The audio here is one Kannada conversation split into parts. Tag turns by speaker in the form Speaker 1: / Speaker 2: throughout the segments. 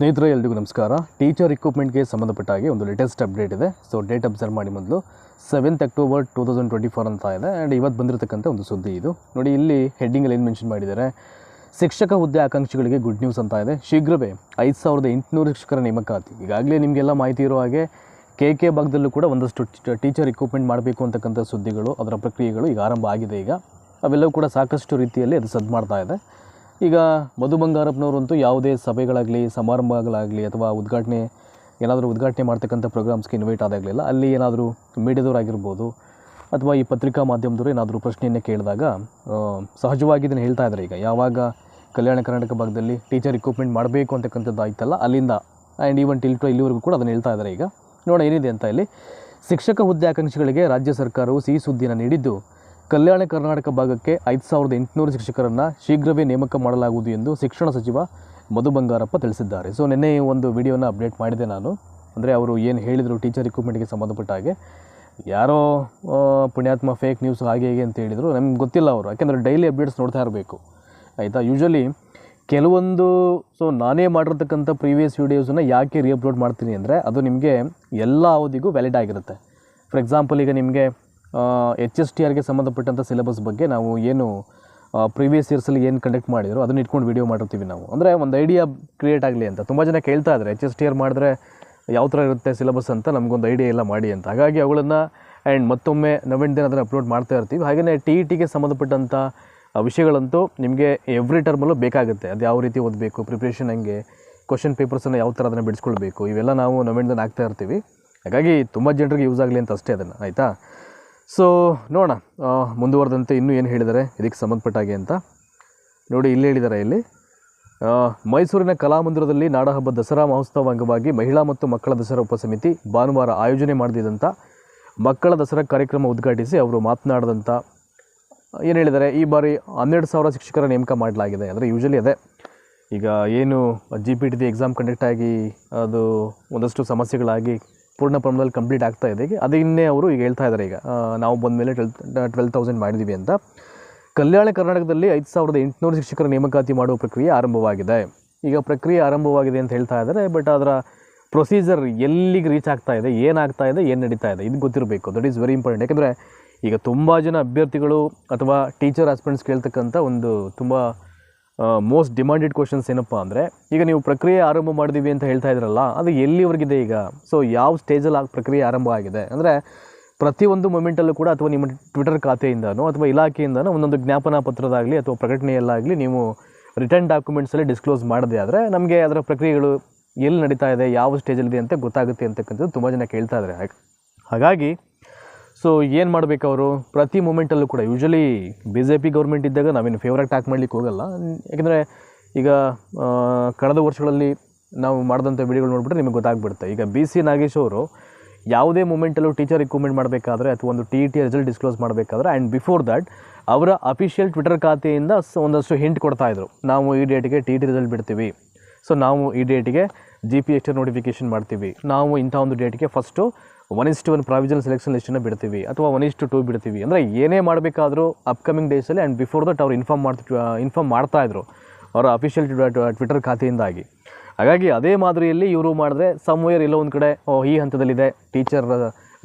Speaker 1: ಸ್ನೇಹಿತರೆ, ಎಲ್ರಿಗೂ ನಮಸ್ಕಾರ. ಟೀಚರ್ ಇಕ್ವಿಪ್ಮೆಂಟ್ಗೆ ಸಂಬಂಧಪಟ್ಟ ಹಾಗೆ ಒಂದು ಲೇಟೆಸ್ಟ್ ಅಪ್ಡೇಟ್ ಇದೆ. ಸೊ ಡೇಟ್ ಅಬ್ಸರ್ವ್ ಮಾಡಿ ಮೊದಲು seventh October two thousand twenty four ಅಂತ ಇದೆ. ಆ್ಯಂಡ್ ಇವತ್ತು ಬಂದಿರತಕ್ಕಂಥ ಒಂದು ಸುದ್ದಿ ಇದು. ನೋಡಿ, ಇಲ್ಲಿ ಹೆಡ್ಡಿಂಗಲ್ಲಿ ಏನು ಮೆನ್ಷನ್ ಮಾಡಿದ್ದಾರೆ? ಶಿಕ್ಷಕ ಹುದ್ದೆ ಆಕಾಂಕ್ಷಿಗಳಿಗೆ ಗುಡ್ ನ್ಯೂಸ್ ಅಂತ ಇದೆ. ಶೀಘ್ರವೇ ಐದು ಸಾವಿರದ ಎಂಟುನೂರು ಶಿಕ್ಷಕರ ನೇಮಕಾತಿ. ಈಗಾಗಲೇ ನಿಮಗೆಲ್ಲ ಮಾಹಿತಿ ಇರೋ ಹಾಗೆ ಕೆ ಕೆ ಭಾಗದಲ್ಲೂ ಕೂಡ ಒಂದಷ್ಟು ಟೀಚರ್ ಇಕ್ವಿಪ್ಮೆಂಟ್ ಮಾಡಬೇಕು ಅಂತಕ್ಕಂಥ ಸುದ್ದಿಗಳು, ಅದರ ಪ್ರಕ್ರಿಯೆಗಳು ಈಗ ಆರಂಭ ಆಗಿದೆ ಈಗ. ಅವೆಲ್ಲವೂ ಕೂಡ ಸಾಕಷ್ಟು ರೀತಿಯಲ್ಲಿ ಅದು ಸದ್ದು ಮಾಡ್ತಾ ಇದೆ. ಈಗ ಮಧು ಬಂಗಾರಪ್ಪನವರಂತೂ ಯಾವುದೇ ಸಭೆಗಳಾಗಲಿ, ಸಮಾರಂಭಗಳಾಗಲಿ ಅಥವಾ ಉದ್ಘಾಟನೆ, ಏನಾದರೂ ಉದ್ಘಾಟನೆ ಮಾಡ್ತಕ್ಕಂಥ ಪ್ರೋಗ್ರಾಮ್ಸ್ಗೆ ಇನ್ವೈಟ್ ಆದಾಗಲಿಲ್ಲ ಅಲ್ಲಿ ಏನಾದರೂ ಮೀಡಿಯಾದವರಾಗಿರ್ಬೋದು ಅಥವಾ ಈ ಪತ್ರಿಕಾ ಮಾಧ್ಯಮದವರು ಏನಾದರೂ ಪ್ರಶ್ನೆಯನ್ನು ಕೇಳಿದಾಗ ಸಹಜವಾಗಿ ಇದನ್ನು ಹೇಳ್ತಾ ಇದ್ದಾರೆ ಈಗ ಯಾವಾಗ ಕಲ್ಯಾಣ ಕರ್ನಾಟಕ ಭಾಗದಲ್ಲಿ ಟೀಚರ್ ಇಕ್ವಿಪ್ಮೆಂಟ್ ಮಾಡಬೇಕು ಅಂತಕ್ಕಂಥದ್ದು ಆಯ್ತಲ್ಲ ಅಲ್ಲಿಂದ ಆ್ಯಂಡ್ ಈವನ್ ಟಿಲ್ ಟು ಇಲ್ಲಿವರೆಗೂ ಕೂಡ ಅದನ್ನು ಹೇಳ್ತಾ ಇದ್ದಾರೆ ಈಗ ನೋಡೋಣ ಏನಿದೆ ಅಂತ ಇಲ್ಲಿ. ಶಿಕ್ಷಕ ಹುದ್ದೆ ಆಕಾಂಕ್ಷಿಗಳಿಗೆ ರಾಜ್ಯ ಸರ್ಕಾರವು ಸಿಹಿ ಸುದ್ದಿಯನ್ನು ನೀಡಿದ್ದು ಕಲ್ಯಾಣ ಕರ್ನಾಟಕ ಭಾಗಕ್ಕೆ ಐದು ಸಾವಿರದ ಎಂಟುನೂರು ಶಿಕ್ಷಕರನ್ನು ಶೀಘ್ರವೇ ನೇಮಕ ಮಾಡಲಾಗುವುದು ಎಂದು ಶಿಕ್ಷಣ ಸಚಿವ ಮಧು ಬಂಗಾರಪ್ಪ ತಿಳಿಸಿದ್ದಾರೆ. ಸೊ ನಿನ್ನೆ ಒಂದು ವಿಡಿಯೋನ ಅಪ್ಡೇಟ್ ಮಾಡಿದೆ ನಾನು. ಅಂದರೆ ಅವರು ಏನು ಹೇಳಿದರು ಟೀಚರ್ ರಿಕ್ರೂಟ್ಮೆಂಟ್ಗೆ ಸಂಬಂಧಪಟ್ಟ ಹಾಗೆ. ಯಾರೋ ಪುಣ್ಯಾತ್ಮ ಫೇಕ್ ನ್ಯೂಸ್ ಹಾಗೆ ಹೇಗೆ ಅಂತ ಹೇಳಿದರು. ನಮ್ಗೆ ಗೊತ್ತಿಲ್ಲ ಅವರು. ಯಾಕೆಂದರೆ ಡೈಲಿ ಅಪ್ಡೇಟ್ಸ್ ನೋಡ್ತಾ ಇರಬೇಕು. ಆಯಿತಾ? ಯೂಶ್ವಲಿ ಕೆಲವೊಂದು ಸೊ ನಾನೇ ಮಾಡಿರ್ತಕ್ಕಂಥ ಪ್ರೀವಿಯಸ್ ವೀಡಿಯೋಸನ್ನು ಯಾಕೆ ರೀಅಪ್ಲೋಡ್ ಮಾಡ್ತೀನಿ ಅಂದರೆ ಅದು ನಿಮಗೆ ಎಲ್ಲ ಅವಧಿಗೂ ವ್ಯಾಲಿಡ್ ಆಗಿರುತ್ತೆ. ಫಾರ್ ಎಕ್ಸಾಂಪಲ್ ಈಗ ನಿಮಗೆ ಎಚ್ ಎಸ್ ಟಿ ಆರ್ಗೆ ಸಂಬಂಧಪಟ್ಟಂಥ ಸಿಲೆಬಸ್ ಬಗ್ಗೆ ನಾವು ಏನು ಪ್ರೀವಿಯಸ್ ಇಯರ್ಸಲ್ಲಿ ಏನು ಕಂಡಕ್ಟ್ ಮಾಡಿದ್ರು, ಅದನ್ನ ಇಟ್ಕೊಂಡು ವೀಡಿಯೋ ಮಾಡಿರ್ತೀವಿ ನಾವು. ಅಂದರೆ ಒಂದು ಐಡಿಯಾ ಕ್ರಿಯೇಟ್ ಆಗಲಿ ಅಂತ. ತುಂಬ ಜನ ಕೇಳ್ತಾ ಇದ್ದಾರೆ ಎಚ್ ಎಸ್ ಟಿ ಆರ್ ಮಾಡಿದ್ರೆ ಯಾವ ಥರ ಇರುತ್ತೆ ಸಿಲೆಬಸ್ ಅಂತ, ನಮಗೊಂದು ಐಡಿಯಾ ಎಲ್ಲ ಮಾಡಿ ಅಂತ. ಹಾಗಾಗಿ ಅವುಗಳನ್ನು ಆ್ಯಂಡ್ ಮತ್ತೊಮ್ಮೆ ನವೆಂಟ್ ದಿನ ಅದನ್ನು ಅಪ್ಲೋಡ್ ಮಾಡ್ತಾ ಇರ್ತೀವಿ. ಹಾಗೆಯೇ ಟಿ ಇ ಟಿಗೆ ಸಂಬಂಧಪಟ್ಟಂಥ ವಿಷಯಗಳಂತೂ ನಿಮಗೆ ಎವ್ರಿ ಟರ್ಮಲ್ಲೂ ಬೇಕಾಗುತ್ತೆ. ಅದು ಯಾವ ರೀತಿ ಓದಬೇಕು ಪ್ರಿಪ್ರೇಷನ್ ಹೆಂಗೆ ಕ್ವಶನ್ ಪೇಪರ್ಸನ್ನು ಯಾವ ಥರ ಅದನ್ನು ಬಿಡಿಸ್ಕೊಳ್ಬೇಕು, ಇವೆಲ್ಲ ನಾವು ನವೆಂಟ್ ದಿನ ಆಗ್ತಾ ಇರ್ತೀವಿ. ಹಾಗಾಗಿ ತುಂಬ ಜನರಿಗೆ ಯೂಸ್ ಆಗಲಿ ಅಂತ ಅಷ್ಟೇ ಅದನ್ನು, ಆಯಿತಾ? ಸೊ ನೋಡೋಣ. ಮುಂದುವರೆದಂತೆ ಇನ್ನೂ ಏನು ಹೇಳಿದ್ದಾರೆ, ಇದಕ್ಕೆ ಸಂಬಂಧಪಟ್ಟ ಹಾಗೆ ಅಂತ. ನೋಡಿ, ಇಲ್ಲಿ ಹೇಳಿದ್ದಾರೆ ಇಲ್ಲಿ ಮೈಸೂರಿನ ಕಲಾಮಂದಿರದಲ್ಲಿ ನಾಡಹಬ್ಬ ದಸರಾ ಮಹೋತ್ಸವ ಅಂಗವಾಗಿ ಮಹಿಳಾ ಮತ್ತು ಮಕ್ಕಳ ದಸರಾ ಉಪಸಮಿತಿ ಭಾನುವಾರ ಆಯೋಜನೆ ಮಾಡಿದಂಥ ಮಕ್ಕಳ ದಸರಾ ಕಾರ್ಯಕ್ರಮ ಉದ್ಘಾಟಿಸಿ ಅವರು ಮಾತನಾಡಿದಂಥ ಏನು ಹೇಳಿದ್ದಾರೆ, ಈ ಬಾರಿ ಹನ್ನೆರಡು ಸಾವಿರ ಶಿಕ್ಷಕರ ನೇಮಕ ಮಾಡಲಾಗಿದೆ. ಅಂದರೆ ಯೂಶಲಿ ಅದೇ. ಈಗ ಏನು G P T the exam conduct ಆಗಿ ಅದು ಒಂದಷ್ಟು ಸಮಸ್ಯೆಗಳಾಗಿ ಪೂರ್ಣ ಪ್ರಮಾಣದಲ್ಲಿ ಕಂಪ್ಲೀಟ್ ಆಗ್ತಾ ಇದೆ. ಅದನ್ನೇ ಅವರು ಈಗ ಹೇಳ್ತಾ ಇದ್ದಾರೆ ಈಗ ನಾವು ಬಂದ ಮೇಲೆ ಟ್ವೆಲ್ ಟ್ವೆಲ್ ತೌಸಂಡ್ ಮಾಡಿದ್ದೀವಿ ಅಂತ. ಕಲ್ಯಾಣ ಕರ್ನಾಟಕದಲ್ಲಿ ಐದು ಸಾವಿರದ ಎಂಟುನೂರು ಶಿಕ್ಷಕರ ನೇಮಕಾತಿ ಮಾಡುವ ಪ್ರಕ್ರಿಯೆ ಆರಂಭವಾಗಿದೆ. ಈಗ ಪ್ರಕ್ರಿಯೆ ಆರಂಭವಾಗಿದೆ ಅಂತ ಹೇಳ್ತಾ ಇದ್ದಾರೆ ಬಟ್ ಅದರ ಪ್ರೊಸೀಜರ್ ಎಲ್ಲಿಗೆ ರೀಚ್ ಆಗ್ತಾ ಇದೆ ಏನಾಗ್ತಾ ಇದೆ, ಏನು ನಡೀತಾ ಇದೆ, ಇದು ಗೊತ್ತಿರಬೇಕು. ದಟ್ ಈಸ್ ವೆರಿ ಇಂಪಾರ್ಟೆಂಟ್ ಯಾಕಂದರೆ ಈಗ ತುಂಬ ಜನ ಅಭ್ಯರ್ಥಿಗಳು ಅಥವಾ ಟೀಚರ್ ಆಸ್ಪಿರೆಂಟ್ಸ್ ಕೇಳ್ತಕ್ಕಂಥ ಒಂದು ತುಂಬ ಮೋಸ್ಟ್ ಡಿಮಾಂಡೆಡ್ ಕ್ವಶನ್ಸ್ ಏನಪ್ಪ ಅಂದರೆ, ಈಗ ನೀವು ಪ್ರಕ್ರಿಯೆ ಆರಂಭ ಮಾಡಿದೀವಿ ಅಂತ ಹೇಳ್ತಾ ಇದ್ರಲ್ಲ, ಅದು ಎಲ್ಲಿವರೆಗಿದೆ ಈಗ? ಸೊ ಯಾವ ಸ್ಟೇಜಲ್ಲಿ ಆ ಪ್ರಕ್ರಿಯೆ ಆರಂಭ ಆಗಿದೆ? ಅಂದರೆ, ಪ್ರತಿಯೊಂದು ಮೊಮೆಂಟಲ್ಲೂ ಕೂಡ ಅಥವಾ ನಿಮ್ಮ ಟ್ವಿಟರ್ ಖಾತೆಯಿಂದನೋ ಅಥವಾ ಇಲಾಖೆಯಿಂದನೋ ಒಂದೊಂದು ಜ್ಞಾಪನಾ ಪತ್ರದಾಗಲಿ ಅಥವಾ ಪ್ರಕಟಣೆಯಲ್ಲಾಗಲಿ ನೀವು ರಿಟರ್ನ್ ಡಾಕ್ಯುಮೆಂಟ್ಸಲ್ಲಿ ಡಿಸ್ಕ್ಲೋಸ್ ಮಾಡದೆ ಆದರೆ, ನಮಗೆ ಅದರ ಪ್ರಕ್ರಿಯೆಗಳು ಎಲ್ಲಿ ನಡೀತಾ ಇದೆ, ಯಾವ ಸ್ಟೇಜಲ್ಲಿದೆ ಅಂತ ಗೊತ್ತಾಗುತ್ತೆ ಅಂತಕ್ಕಂಥದ್ದು ತುಂಬ ಜನ ಕೇಳ್ತಾ ಇದ್ದಾರೆ. ಹಾಗಾಗಿ ಸೊ ಏನು ಮಾಡಬೇಕು ಅವರು? ಪ್ರತಿ ಮೂಮೆಂಟಲ್ಲೂ ಕೂಡ usually B J P government ಇದ್ದಾಗ ನಾವೇನು ಫೇವ್ರೇಟ್ ಹಾಕ್ ಮಾಡ್ಲಿಕ್ಕೆ ಹೋಗಲ್ಲ. ಯಾಕೆಂದರೆ ಈಗ ಕಳೆದ ವರ್ಷಗಳಲ್ಲಿ ನಾವು ಮಾಡಿದಂಥ ವಿಡಿಯೋಗಳು ನೋಡಿಬಿಟ್ರೆ ನಿಮಗೆ ಗೊತ್ತಾಗ್ಬಿಡುತ್ತೆ. ಈಗ ಬಿ ಸಿ ನಾಗೇಶ್ ಅವರು ಯಾವುದೇ ಮೂಮೆಂಟಲ್ಲೂ ಟೀಚರ್ ರಿಕ್ರೂಟ್ಮೆಂಟ್ ಮಾಡಬೇಕಾದ್ರೆ ಅಥವಾ ಒಂದು T E T result disclose ಮಾಡಬೇಕಾದ್ರೆ ಆ್ಯಂಡ್ ಬಿಫೋರ್ ದ್ಯಾಟ್ ಅವರ ಅಫಿಷಿಯಲ್ ಟ್ವಿಟರ್ ಖಾತೆಯಿಂದ ಒಂದಷ್ಟು ಹಿಂಟ್ ಕೊಡ್ತಾಯಿದ್ರು ನಾವು ಈ ಡೇಟಿಗೆ ಟಿ ಟಿ ರಿಸಲ್ಟ್ ಬಿಡ್ತೀವಿ. ಸೊ ನಾವು ಈ ಡೇಟಿಗೆ G P S T notification ಮಾಡ್ತೀವಿ. ನಾವು ಇಂಥ ಒಂದು ಡೇಟಿಗೆ first one is to one provision selection ಲಿಸ್ಟನ್ನು ಬಿಡ್ತೀವಿ ಅಥವಾ ಒನ್ ಇಸ್ ಟು ಟೂ ಬಿಡ್ತೀವಿ. ಅಂದರೆ ಏನೇ ಮಾಡಬೇಕಾದ್ರೂ ಅಪ್ಕಮಿಂಗ್ ಡೇಸಲ್ಲಿ ಆ್ಯಂಡ್ ಬಿಫೋರ್ ದಟ್ ಅವ್ರು ಇನ್ಫಾರ್ಮ್ ಮಾಡ್ತಾ ಇನ್ಫಾರ್ಮ್ ಮಾಡ್ತಾಯಿದ್ರು ಅವರ ಅಫಿಷಿಯಲ್ ಟ್ವಿಟರ್ ಖಾತೆಯಿಂದಾಗಿ. ಹಾಗಾಗಿ ಅದೇ ಮಾದರಿಯಲ್ಲಿ ಇವರು ಮಾಡಿದ್ರೆ ಸಮ್ವೇರ್ ಎಲ್ಲೋ ಒಂದು ಕಡೆ ಈ ಹಂತದಲ್ಲಿದೆ ಟೀಚರ್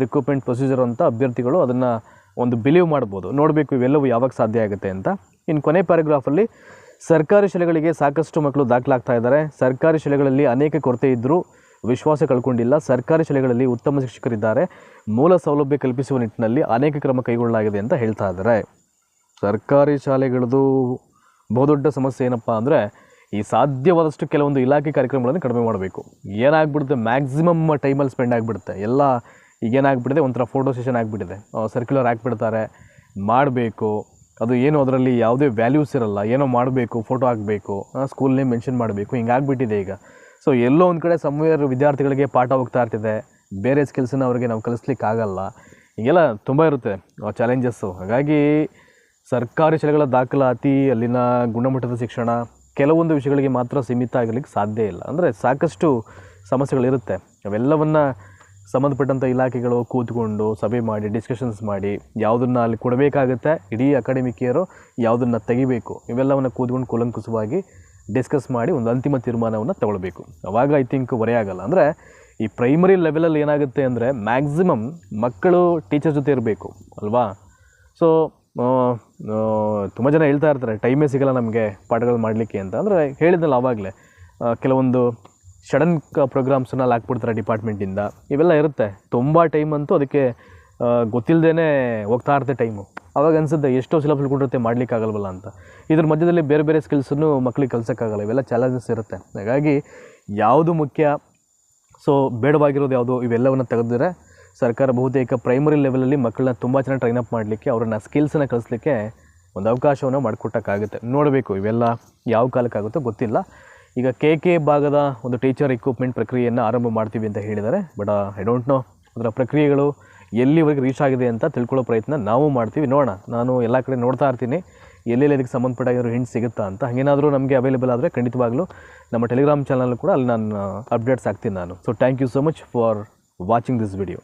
Speaker 1: ರಿಕ್ರೂಟ್ಮೆಂಟ್ ಪ್ರೊಸೀಜರ್ ಅಂತ ಅಭ್ಯರ್ಥಿಗಳು ಅದನ್ನು ಒಂದು ಬಿಲೀವ್ ಮಾಡ್ಬೋದು. ನೋಡಬೇಕು ಇವೆಲ್ಲವೂ ಯಾವಾಗ ಸಾಧ್ಯ ಆಗುತ್ತೆ ಅಂತ. ಇನ್ನು ಕೊನೆ ಪ್ಯಾರಾಗ್ರಾಫಲ್ಲಿ ಸರ್ಕಾರಿ ಶಾಲೆಗಳಿಗೆ ಸಾಕಷ್ಟು ಮಕ್ಕಳು ದಾಖಲಾಗ್ತಾ ಇದ್ದಾರೆ. ಸರ್ಕಾರಿ ಶಾಲೆಗಳಲ್ಲಿ ಅನೇಕ ಕೊರತೆ ಇದ್ದರೂ ವಿಶ್ವಾಸ ಕಳ್ಕೊಂಡಿಲ್ಲ. ಸರ್ಕಾರಿ ಶಾಲೆಗಳಲ್ಲಿ ಉತ್ತಮ ಶಿಕ್ಷಕರಿದ್ದಾರೆ. ಮೂಲ ಸೌಲಭ್ಯ ಕಲ್ಪಿಸುವ ನಿಟ್ಟಿನಲ್ಲಿ ಅನೇಕ ಕ್ರಮ ಕೈಗೊಳ್ಳಲಾಗಿದೆ ಅಂತ ಹೇಳ್ತಾ ಇದ್ದಾರೆ. ಸರ್ಕಾರಿ ಶಾಲೆಗಳದು ಬಹುದೊಡ್ಡ ಸಮಸ್ಯೆ ಏನಪ್ಪ ಅಂದರೆ, ಈ ಸಾಧ್ಯವಾದಷ್ಟು ಕೆಲವೊಂದು ಇಲಾಖೆ ಕಾರ್ಯಕ್ರಮಗಳನ್ನು ಕಡಿಮೆ ಮಾಡಬೇಕು. ಏನಾಗ್ಬಿಡುತ್ತೆ ಮ್ಯಾಕ್ಸಿಮಮ್ ಟೈಮಲ್ಲಿ ಸ್ಪೆಂಡ್ ಆಗಿಬಿಡುತ್ತೆ. ಎಲ್ಲ ಈಗೇನಾಗ್ಬಿಟ್ಟಿದೆ ಒಂಥರ ಫೋಟೋ ಸೆಷನ್ ಆಗಿಬಿಟ್ಟಿದೆ. ಸರ್ಕ್ಯುಲರ್ ಹಾಕ್ಬಿಡ್ತಾರೆ. ಮಾಡಬೇಕು. ಅದು ಏನು ಅದರಲ್ಲಿ ಯಾವುದೇ ವ್ಯಾಲ್ಯೂಸ್ ಇರಲ್ಲ. ಏನೋ ಮಾಡಬೇಕು ಫೋಟೋ ಹಾಕಬೇಕು. ಸ್ಕೂಲ್ ನೇಮ್ ಮೆನ್ಷನ್ ಮಾಡಬೇಕು. ಹಿಂಗಾಗ್ಬಿಟ್ಟಿದೆ ಈಗ. ಸೊ ಎಲ್ಲೋ ಒಂದು ಕಡೆ ಸಮ್ವೇರ್ ವಿದ್ಯಾರ್ಥಿಗಳಿಗೆ ಪಾಠ ಹೋಗ್ತಾ ಇರ್ತಿದೆ. ಬೇರೆ ಸ್ಕಿಲ್ಸನ್ನ ಅವರಿಗೆ ನಾವು ಕಲಿಸ್ಲಿಕ್ಕೆ ಆಗಲ್ಲ. ಹೀಗೆಲ್ಲ ತುಂಬ ಇರುತ್ತೆ ಚಾಲೆಂಜಸ್ಸು ಹಾಗಾಗಿ ಸರ್ಕಾರಿ ಶಾಲೆಗಳ ದಾಖಲಾತಿ, ಅಲ್ಲಿನ ಗುಣಮಟ್ಟದ ಶಿಕ್ಷಣ, ಕೆಲವೊಂದು ವಿಷಯಗಳಿಗೆ ಮಾತ್ರ ಸೀಮಿತ ಆಗಲಿಕ್ಕೆ ಸಾಧ್ಯ ಇಲ್ಲ. ಅಂದರೆ ಸಾಕಷ್ಟು ಸಮಸ್ಯೆಗಳಿರುತ್ತೆ. ಅವೆಲ್ಲವನ್ನು ಸಂಬಂಧಪಟ್ಟಂಥ ಇಲಾಖೆಗಳು ಕೂತ್ಕೊಂಡು ಸಭೆ ಮಾಡಿ ಡಿಸ್ಕಷನ್ಸ್ ಮಾಡಿ, ಯಾವುದನ್ನು ಅಲ್ಲಿ ಕೊಡಬೇಕಾಗುತ್ತೆ, ಇಡೀ ಅಕಾಡೆಮಿಕ್ ಇಯರು ಯಾವುದನ್ನು ತೆಗಿಬೇಕು, ಇವೆಲ್ಲವನ್ನು ಕೂತ್ಕೊಂಡು ಕೂಲಂಕುಷವಾಗಿ ಡಿಸ್ಕಸ್ ಮಾಡಿ ಒಂದು ಅಂತಿಮ ತೀರ್ಮಾನವನ್ನು ತಗೊಳ್ಬೇಕು. ಅವಾಗ ಐ ಥಿಂಕ್ ಹೊರೆ ಆಗಲ್ಲ. ಅಂದರೆ ಈ ಪ್ರೈಮರಿ ಲೆವೆಲಲ್ಲಿ ಏನಾಗುತ್ತೆ ಅಂದರೆ ಮ್ಯಾಕ್ಸಿಮಮ್ ಮಕ್ಕಳು ಟೀಚರ್ ಜೊತೆ ಇರಬೇಕು, ಅಲ್ವಾ? ಸೊ ತುಂಬ ಜನ ಹೇಳ್ತಾ ಇರ್ತಾರೆ ಟೈಮೇ ಸಿಗಲ್ಲ ನಮಗೆ ಪಾಠಗಳು ಮಾಡಲಿಕ್ಕೆ ಅಂತ. ಅಂದರೆ ಹೇಳಿದ್ನಲ್ಲ ಆವಾಗಲೇ ಕೆಲವೊಂದು ಸಡನ್ ಪ್ರೋಗ್ರಾಮ್ಸನ್ನ ಹಾಕ್ಬಿಡ್ತಾರೆ ಡಿಪಾರ್ಟ್ಮೆಂಟಿಂದ ಇವೆಲ್ಲ ಇರುತ್ತೆ. ತುಂಬ ಟೈಮ್ ಅಂತೂ ಅದಕ್ಕೆ ಗೊತ್ತಿಲ್ಲದೇ ಹೋಗ್ತಾ ಇರುತ್ತೆ ಟೈಮು ಅವಾಗ ಅನ್ಸುತ್ತೆ ಎಷ್ಟೋ ಸಿಲೆಬಸ್ ಕೊಟ್ಟಿರುತ್ತೆ ಮಾಡಲಿಕ್ಕಾಗಲ್ವಲ್ಲ ಅಂತ. ಇದ್ರ ಮಧ್ಯದಲ್ಲಿ ಬೇರೆ ಬೇರೆ ಸ್ಕಿಲ್ಸನ್ನು ಮಕ್ಳಿಗೆ ಕಲ್ಸೋಕ್ಕಾಗಲ್ಲ, ಇವೆಲ್ಲ ಚಾಲೆಂಜಸ್ ಇರುತ್ತೆ. ಹಾಗಾಗಿ ಯಾವುದು ಮುಖ್ಯ? ಸೊ ಬೇಡವಾಗಿರೋದು ಯಾವುದು? ಇವೆಲ್ಲವನ್ನು ತೆಗೆದಿದ್ರೆ ಸರ್ಕಾರ ಬಹುತೇಕ ಪ್ರೈಮರಿ ಲೆವೆಲಲ್ಲಿ ಮಕ್ಕಳನ್ನ ತುಂಬ ಚೆನ್ನಾಗಿ ಟ್ರೈನ್ ಅಪ್ ಮಾಡಲಿಕ್ಕೆ, ಅವ್ರನ್ನ ಸ್ಕಿಲ್ಸನ್ನು ಕಲಿಸ್ಲಿಕ್ಕೆ ಒಂದು ಅವಕಾಶವನ್ನು ಮಾಡಿಕೊಟ್ಟಕ್ಕಾಗುತ್ತೆ. ನೋಡಬೇಕು ಇವೆಲ್ಲ ಯಾವ ಕಾಲಕ್ಕಾಗುತ್ತೋ, ಗೊತ್ತಿಲ್ಲ. ಈಗ ಕೆ ಕೆ ಭಾಗದ ಒಂದು ಟೀಚರ್ ಇಕ್ವಿಪ್ಮೆಂಟ್ ಪ್ರಕ್ರಿಯೆಯನ್ನು ಆರಂಭ ಮಾಡ್ತೀವಿ ಅಂತ ಹೇಳಿದ್ದಾರೆ. ಬಟ್ ಐ ಡೋಂಟ್ ನೋ ಅದರ ಪ್ರಕ್ರಿಯೆಗಳು ಎಲ್ಲಿವರೆಗೆ ರೀಚ್ ಆಗಿದೆ ಅಂತ ತಿಳ್ಕೊಳ್ಳೋ ಪ್ರಯತ್ನ ನಾವು ಮಾಡ್ತೀವಿ. ನೋಡೋಣ. ನಾನು ಎಲ್ಲ ಕಡೆ ನೋಡ್ತಾ ಇರ್ತೀನಿ. ಎಲ್ಲೆಲ್ಲಿ ಅದಕ್ಕೆ ಸಂಬಂಧಪಟ್ಟಾಗಿರೋ ಹಿಂಟ್ ಸಿಗುತ್ತಾ ಅಂತ. ಹಾಗೇನಾದರೂ ನಮಗೆ ಅವೈಲೇಬಲ್ ಆದರೆ ಖಂಡಿತವಾಗ್ಲೂ ನಮ್ಮ ಟೆಲಿಗ್ರಾಮ್ ಚಾನಲ್ ಕೂಡ ಅಲ್ಲಿ ನಾನು ಅಪ್ಡೇಟ್ಸ್ ಆಗ್ತೀನಿ ನಾನು. So thank you so much for watching this video